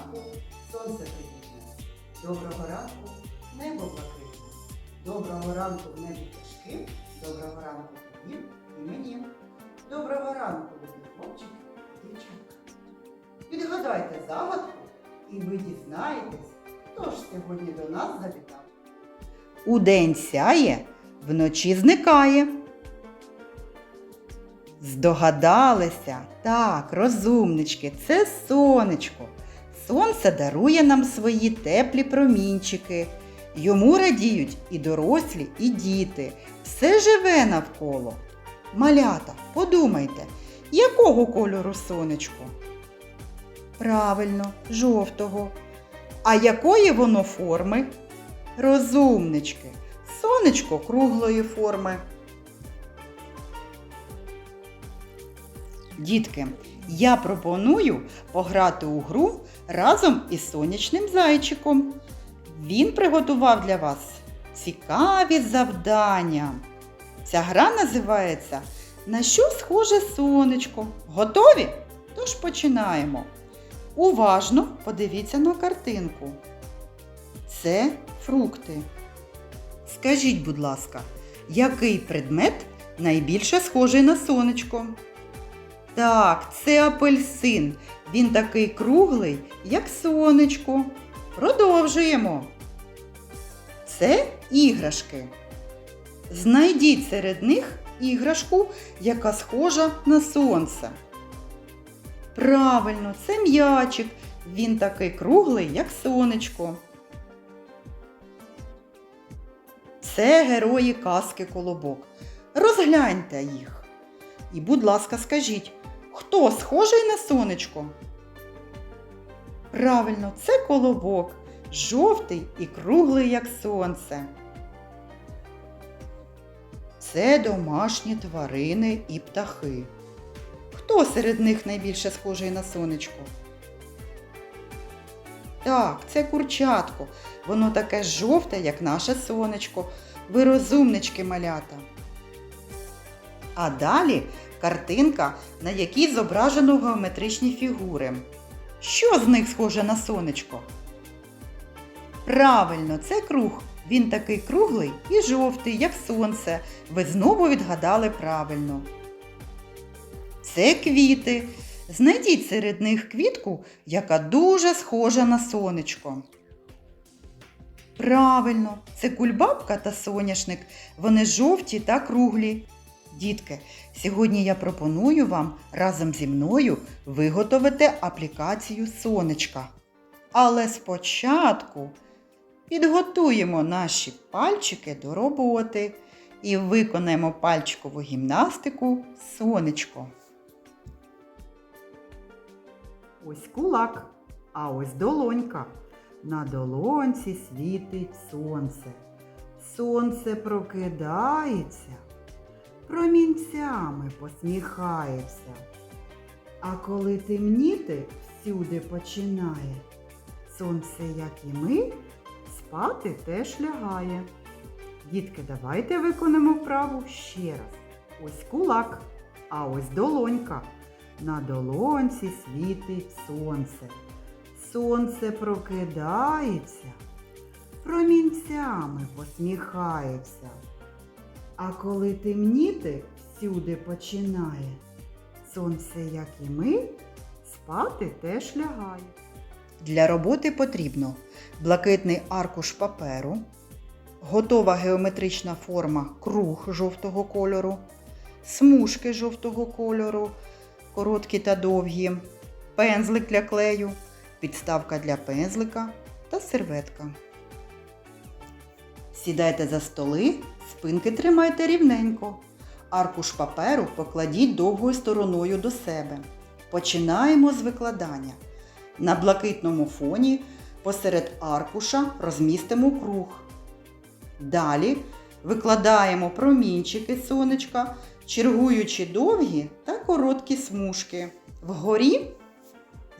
ранку, сонце привітне. Доброго ранку, небо блакитне. Доброго ранку в небі пташки. Доброго ранку тобі і мені. Доброго ранку, любі хлопчики і дівчатка. Відгадайте загадку, і ви дізнаєтесь, хто ж сьогодні до нас завітав. Удень сяє, вночі зникає. Здогадалися, так, розумнички, це сонечко. Сонце дарує нам свої теплі промінчики. Йому радіють і дорослі, і діти. Все живе навколо. Малята, подумайте, якого кольору сонечко? Правильно, жовтого. А якої воно форми? Розумнички. Сонечко круглої форми. Дітки, я пропоную пограти у гру разом із сонячним зайчиком. Він приготував для вас цікаві завдання. Ця гра називається На що схоже сонечко? Готові? Тож починаємо. Уважно подивіться на картинку. Це фрукти. Скажіть, будь ласка, який предмет найбільше схожий на сонечко? Так, це апельсин. Він такий круглий, як сонечко. Продовжуємо. Це іграшки. Знайдіть серед них іграшку, яка схожа на сонце. Правильно, це м'ячик. Він такий круглий, як сонечко. Це герої казки Колобок. Розгляньте їх. І, будь ласка, скажіть, хто схожий на сонечко? Правильно, це колобок, жовтий і круглий, як сонце. Це домашні тварини і птахи. Хто серед них найбільше схожий на сонечко? Так, це курчатко. Воно таке жовте, як наше сонечко. Ви розумнички малята. А далі картинка, на якій зображено геометричні фігури. Що з них схоже на сонечко? Правильно, це круг. Він такий круглий і жовтий, як сонце. Ви знову відгадали правильно. Це квіти. Знайдіть серед них квітку, яка дуже схожа на сонечко. Правильно, це кульбабка та соняшник. Вони жовті та круглі. Дітки, сьогодні я пропоную вам разом зі мною виготовити аплікацію сонечка. Але спочатку підготуємо наші пальчики до роботи і виконаємо пальчикову гімнастику сонечко. Ось кулак, а ось долонька. На долонці світить сонце. Сонце прокидається, промінцями посміхається. А коли темніти всюди починає, сонце, як і ми, спати теж лягає. Дітки, давайте виконаємо вправу ще раз. Ось кулак, а ось долонька. На долонці світить сонце. Сонце прокидається, промінцями посміхається. А коли темніти всюди починає, сонце, як і ми, спати теж лягає. Для роботи потрібно блакитний аркуш паперу, готова геометрична форма круг жовтого кольору, смужки жовтого кольору, короткі та довгі, пензлик для клею, підставка для пензлика та серветка. Сідайте за столи, спинки тримайте рівненько. Аркуш паперу покладіть довгою стороною до себе. Починаємо з викладання. На блакитному фоні посеред аркуша розмістимо круг. Далі викладаємо промінчики сонечка, чергуючи довгі та короткі смужки. Вгорі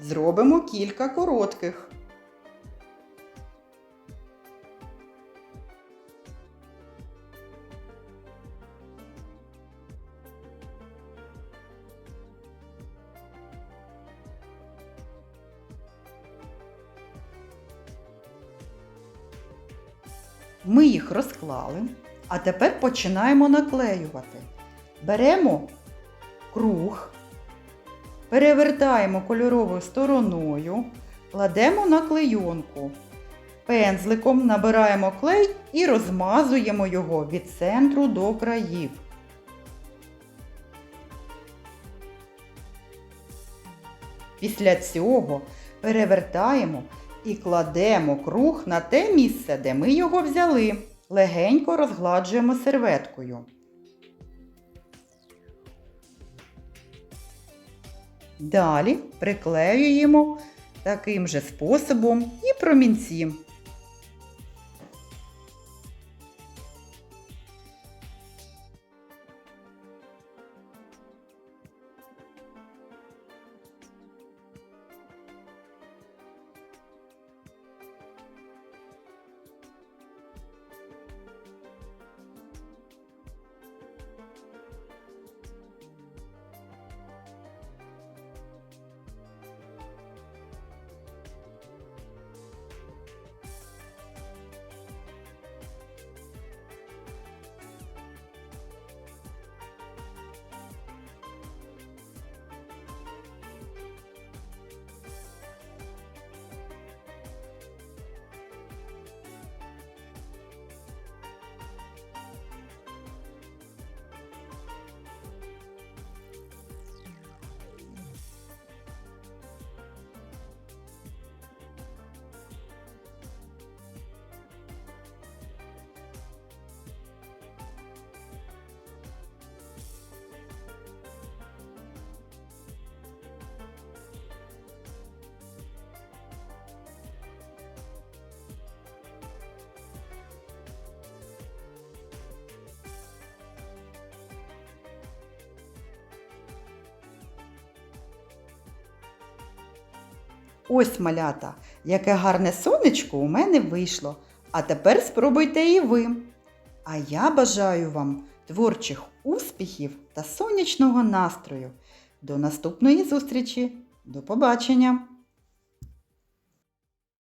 зробимо кілька коротких. Ми їх розклали, а тепер починаємо наклеювати. Беремо круг, перевертаємо кольоровою стороною, кладемо на клейонку. Пензликом набираємо клей і розмазуємо його від центру до країв. Після цього перевертаємо і кладемо круг на те місце, де ми його взяли. Легенько розгладжуємо серветкою. Далі приклеюємо таким же способом і промінці. Ось малята, яке гарне сонечко у мене вийшло. А тепер спробуйте і ви. А я бажаю вам творчих успіхів та сонячного настрою. До наступної зустрічі. До побачення!